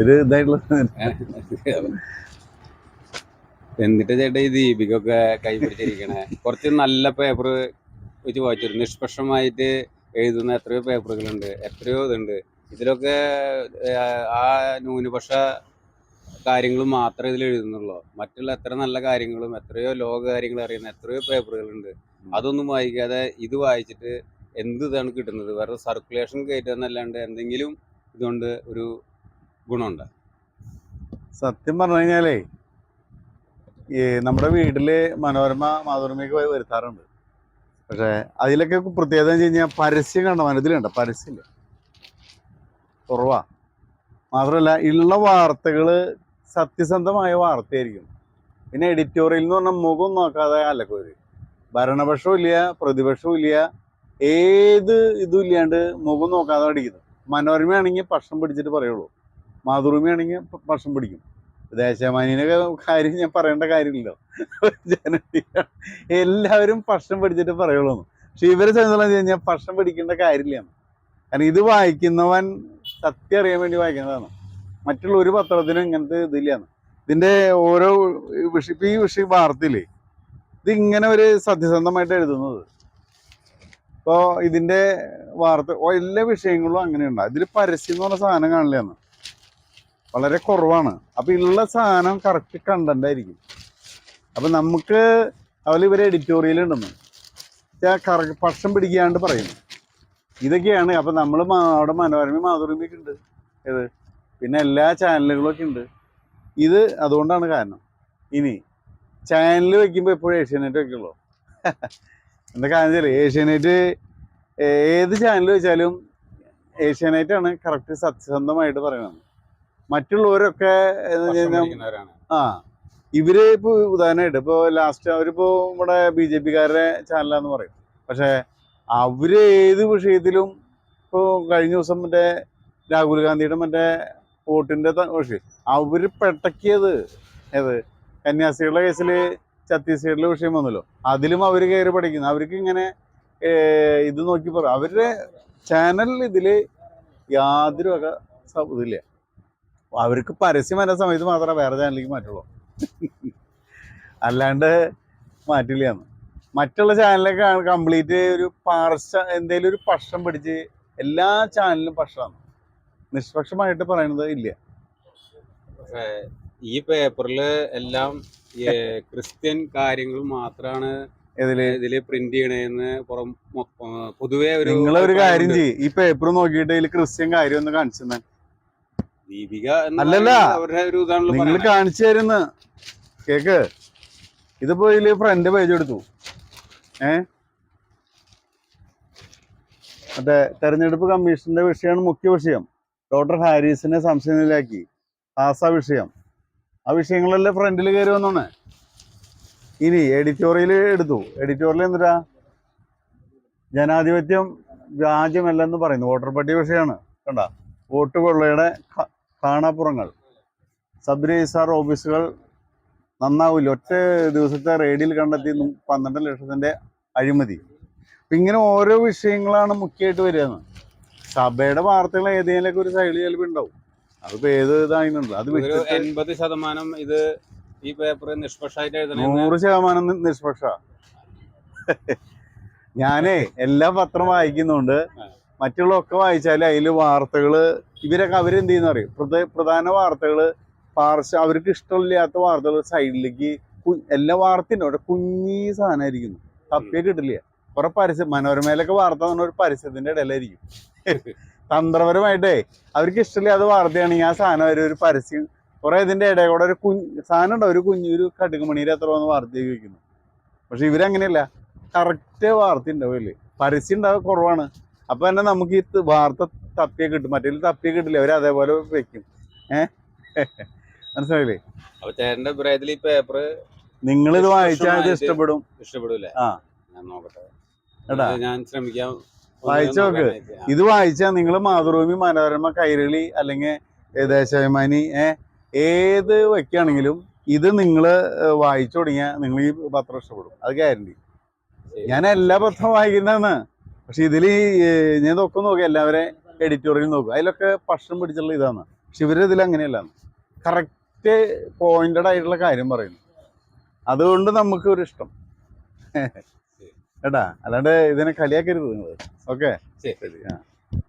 ഒരു ഇതായിട്ടുള്ള എന്നിട്ട് ചേട്ടാ ഈ ദീപികൊക്കെ കൈ പിടിച്ചിരിക്കണേ. കുറച്ച് നല്ല പേപ്പർ വെച്ച് വായിച്ചു നിഷ്പക്ഷമായിട്ട് എഴുതുന്ന എത്രയോ പേപ്പറുകളുണ്ട് എത്രയോ ഇതുണ്ട്. ഇതിലൊക്കെ ആ ന്യൂനപക്ഷ കാര്യങ്ങൾ മാത്രമേ ഇതിൽ എഴുതുന്നുള്ളൂ. മറ്റുള്ള എത്ര നല്ല കാര്യങ്ങളും എത്രയോ ലോക കാര്യങ്ങൾ അറിയുന്ന എത്രയോ പേപ്പറുകളുണ്ട് അതൊന്നും വായിക്കാതെ ഇത് വായിച്ചിട്ട് എന്ത് ഇതാണ് കിട്ടുന്നത്? വേറെ സർക്കുലേഷൻ കയറ്റുക എന്നല്ലാണ്ട് എന്തെങ്കിലും ഇതുകൊണ്ട് ഒരു ഗുണമുണ്ട്. സത്യം പറഞ്ഞു കഴിഞ്ഞാലേ ഈ നമ്മുടെ വീട്ടിൽ മനോരമ മാതൃമയ്ക്ക് വരുത്താറുണ്ട്. പക്ഷെ അതിലൊക്കെ പ്രത്യേകത വെച്ച് കഴിഞ്ഞാൽ പരസ്യം കണ്ട മനത്തിലുണ്ട് പരസ്യമില്ല കുറവാ. മാത്രമല്ല ഉള്ള വാർത്തകൾ സത്യസന്ധമായ വാർത്തയായിരിക്കും. പിന്നെ എഡിറ്റോറിയൽ എന്ന് പറഞ്ഞാൽ മുഖം നോക്കാതെ അലക്കോര് ഭരണപക്ഷവും ഇല്ല പ്രതിപക്ഷവും ഇല്ല ഏത് ഇതും ഇല്ലാണ്ട് മുഖം നോക്കാതെ അടിക്കുന്നു. മനോരമയാണെങ്കിൽ പക്ഷം പിടിച്ചിട്ട് പറയുള്ളൂ. മാതൃഭൂമിയാണെങ്കിൽ പക്ഷം പിടിക്കും. ദേശമാനിയുടെ കാര്യം ഞാൻ പറയേണ്ട കാര്യമില്ലല്ലോ. എല്ലാവരും പക്ഷം പിടിച്ചിട്ട് പറയുള്ളൂ. പക്ഷെ ഇവരെ ചെന്നുള്ള കഴിഞ്ഞാൽ പക്ഷം പിടിക്കേണ്ട കാര്യമില്ല. കാരണം ഇത് വായിക്കുന്നവൻ സത്യം അറിയാൻ വേണ്ടി വായിക്കുന്നതാണ്. മറ്റുള്ള ഒരു പത്രത്തിനും ഇങ്ങനത്തെ ഇതില്ലാന്ന് ഇതിന്റെ ഓരോ വിഷയം ഈ വിഷയ വാർത്തയില്ലേ ഇത് ഇങ്ങനെ ഒരു സത്യസന്ധമായിട്ട് എഴുതുന്നത്. ഇപ്പോൾ ഇതിന്റെ വാർത്ത എല്ലാ വിഷയങ്ങളും അങ്ങനെയുണ്ട്. അതിൽ പരസ്യം എന്ന് പറഞ്ഞ സാധനം കാണില്ലെന്ന് വളരെ കുറവാണ്. അപ്പൊ ഉള്ള സാധനം കറക്റ്റ് കണ്ടന്റ് ആയിരിക്കും. അപ്പൊ നമുക്ക് അവൽ ഇവർ എഡിറ്റോറിയൽ ഉണ്ടെന്ന് കറക്റ്റ് പക്ഷം പിടിക്കാണ്ട് പറയുന്നു. ഇതൊക്കെയാണ്. അപ്പൊ നമ്മൾ അവിടെ മനോരമ മാതൃഭൂമിയൊക്കെ ഉണ്ട് ഏത്? പിന്നെ എല്ലാ ചാനലുകളൊക്കെ ഉണ്ട് ഇത് അതുകൊണ്ടാണ് കാരണം. ഇനി ചാനൽ വെക്കുമ്പോൾ എപ്പോഴും ഏഷ്യാനെറ്റ് വെക്കുള്ളൂ. എന്താ കാരണം വെച്ചാൽ ഏഷ്യാനെറ്റ് ഏത് ചാനൽ വെച്ചാലും ഏഷ്യാനെറ്റാണ് കറക്റ്റ് സത്യസന്ധമായിട്ട് പറയണത് മറ്റുള്ളവരൊക്കെ ആ. ഇവർ ഇപ്പൊ ഉദാഹരണമായിട്ട് ഇപ്പൊ ലാസ്റ്റ് അവരിപ്പോ നമ്മുടെ ബി ജെ പിക്കാരുടെ ചാനലാന്ന് പറയും. പക്ഷെ അവർ ഏത് വിഷയത്തിലും ഇപ്പൊ കഴിഞ്ഞ ദിവസം മറ്റേ രാഹുൽ ഗാന്ധിയുടെ മറ്റേ വോട്ടിന്റെ വിഷയം. അവർ പെട്ടക്കിയത് ഏത്? കന്യാസ്ത്രീകളുടെ കേസിൽ ഛത്തീസ്ഗഡിലെ വിഷയം വന്നല്ലോ. അതിലും അവർ കയറി പഠിക്കുന്നു. അവർക്ക് ഇങ്ങനെ ഇത് നോക്കി പറ അവരുടെ ചാനൽ ഇതിൽ യാതൊരു വക ഇതില്ല. അവർക്ക് പരസ്യം വരുന്ന സമയത്ത് മാത്രമേ വേറെ ചാനലിലേക്ക് മാറ്റുള്ളൂ. അല്ലാണ്ട് മാറ്റില്ലാന്ന് മറ്റുള്ള ചാനലൊക്കെ കംപ്ലീറ്റ് ഒരു പാർശ എന്തെങ്കിലും ഒരു പക്ഷം പിടിച്ച് എല്ലാ ചാനലിലും പക്ഷമാണ് നിഷ്പക്ഷമായിട്ട് പറയുന്നത് ഇല്ല. ഈ പേപ്പറിൽ എല്ലാം ക്രിസ്ത്യൻ കാര്യങ്ങൾ മാത്രമാണ് ഇതിൽ ഇതിൽ പ്രിന്റ് ചെയ്യണേന്ന് പുറം പൊതുവേ ഒരു നിങ്ങളൊരു കാര്യം ചെയ്യും. ഈ പേപ്പർ നോക്കിയിട്ട് ഇതിൽ ക്രിസ്ത്യൻ കാര്യം ഒന്ന് കാണിച്ചു തന്നെ. ദീപിക അല്ലല്ല. അവരുടെ ഒരു ഇതാണല്ലോ നിങ്ങൾ. കാണിച്ചു തരുന്ന. കേക്ക്. ഇതിപ്പോ ഇതിൽ ഫ്രണ്ട് പേജ് എടുത്തു. ഏ? മറ്റേ തെരഞ്ഞെടുപ്പ് കമ്മീഷന്റെ വിഷയമാണ് മുഖ്യ വിഷയം. ഡോക്ടർ ഹാരിസിനെ സംശയനിലാക്കി. ആസ വിഷയം. ആ വിഷയങ്ങളെല്ലാം ഫ്രണ്ടിൽ കയറി വന്നോണേ? ഇനി എഡിറ്റോറിയൽ എടുത്തു. എഡിറ്റോറിയൽ എന്തിനാ ജനാധിപത്യം വ്യാജമല്ലെന്ന് പറയുന്നു. വോട്ടർ പട്ടിക വിഷയമാണ്. കണ്ട? വോട്ട് കൊള്ളയുടെ ക- കാണാപ്പുറങ്ങൾ. സബ് രജിസ്ട്രാർ ഓഫീസുകൾ നന്നാവില്ല ഒറ്റ ദിവസത്തെ റെയ്ഡിൽ കണ്ടെത്തി പന്ത്രണ്ട് ലക്ഷത്തിന്റെ അഴിമതി. അപ്പൊ ഇങ്ങനെ ഓരോ വിഷയങ്ങളാണ് മുഖ്യമായിട്ട് വരികയെന്ന് സഭയുടെ വാർത്തകൾ ഏതെങ്കിലുമൊക്കെ ഒരു സൈഡിൽ ചിലപ്പോൾ ഉണ്ടാവും. അതിപ്പോ ഏത് ഇതായിട്ടുണ്ട് അത് എൺപത് ശതമാനം ഇത് ഈ പേപ്പർ നിഷ്പക്ഷമായിട്ട് നൂറ് ശതമാനം നിഷ്പക്ഷ. ഞാനേ എല്ലാ പത്രം വായിക്കുന്നുണ്ട്. മറ്റുള്ള ഒക്കെ വായിച്ചാൽ അതിൽ വാർത്തകൾ ഇവരൊക്കെ അവരെന്ത് ചെയ്യുന്ന അറിയും? പ്രധ- പ്രധാന വാർത്തകൾ പാർശ്വ അവർക്ക് ഇഷ്ടമില്ലാത്ത വാർത്തകൾ സൈഡിലേക്ക് എല്ലാ വാർത്തയും അവിടെ കുഞ്ഞി സാധനമായിരിക്കുന്നു. തപ്പിയ കിട്ടില്ല. കുറെ പരസ്യം മനോരമയിലൊക്കെ വാർത്ത എന്ന് പറഞ്ഞ ഒരു പരസ്യത്തിന്റെ ഇടയിലായിരിക്കും. തന്ത്രപരമായിട്ടേ അവർക്ക് ഇഷ്ടമില്ലാത്ത വാർത്തയാണെങ്കിൽ ആ സാധനം വരെ ഒരു പരസ്യം കുറെ ഇതിന്റെ ഇടയിൽ കൂടെ ഒരു കുഞ്ഞ് സാധനം ഉണ്ടാവും ഒരു കുഞ്ഞു ഒരു കടുകുമണിയുടെ എത്ര വന്ന് വാർത്തയൊക്കെ വെക്കുന്നു പക്ഷെ ഇവരങ്ങനെയല്ല. കറക്റ്റ് വാർത്ത ഉണ്ടാവില്ലേ? പരസ്യം ഉണ്ടാവുക കുറവാണ്. അപ്പൊ തന്നെ നമുക്ക് ഈ വാർത്ത തപ്പിയെ കിട്ടും. മറ്റേ തപ്പിയെ കിട്ടില്ല. അവർ അതേപോലെ വെക്കും. ഏഹ് മനസ്സിലായില്ലേ? അപ്പൊ ചേട്ടന്റെ അഭിപ്രായത്തിൽ ഈ പേപ്പർ നിങ്ങൾ ഇത് വായിച്ചാൽ ഇത് ഇഷ്ടപ്പെടും. ഇഷ്ടപ്പെടൂലേ? ആ. ഞാൻ നോക്കട്ടെ. എടാ. ഞാൻ ശ്രമിക്കാം. ഒന്ന് നോക്ക്. ഇത് വായിച്ചാൽ നിങ്ങൾ മാതൃഭൂമി മനോരമ കൈരളി അല്ലെങ്കിൽ ദേശാഭിമാനി ഏഹ് ഏത് വെക്കുകയാണെങ്കിലും ഇത് നിങ്ങൾ വായിച്ചു തുടങ്ങിയാൽ നിങ്ങൾ ഈ പത്രം ഇഷ്ടപ്പെടും. അത് ഗ്യാരണ്ടി ഞാൻ എല്ലാ പത്രവും വായിക്കുന്നതാണ്. പക്ഷെ ഇതിൽ ഞാൻ നോക്കും നോക്കുക എല്ലാവരെ എഡിറ്റോറിയൽ നോക്കും. അതിലൊക്കെ പക്ഷം പിടിച്ചുള്ള ഇതാണ്. പക്ഷെ ഇവർ ഇതിൽ അങ്ങനെയല്ല. കറക്റ്റ് പോയിന്റഡ് ആയിട്ടുള്ള കാര്യം പറയുന്നു. അതുകൊണ്ട് നമുക്ക് ഒരു ഇഷ്ടം. കേട്ടാ അല്ലാണ്ട് ഇതിനെ കളിയാക്കരുത് നിങ്ങൾ ഓക്കെ? ശരി. ആ.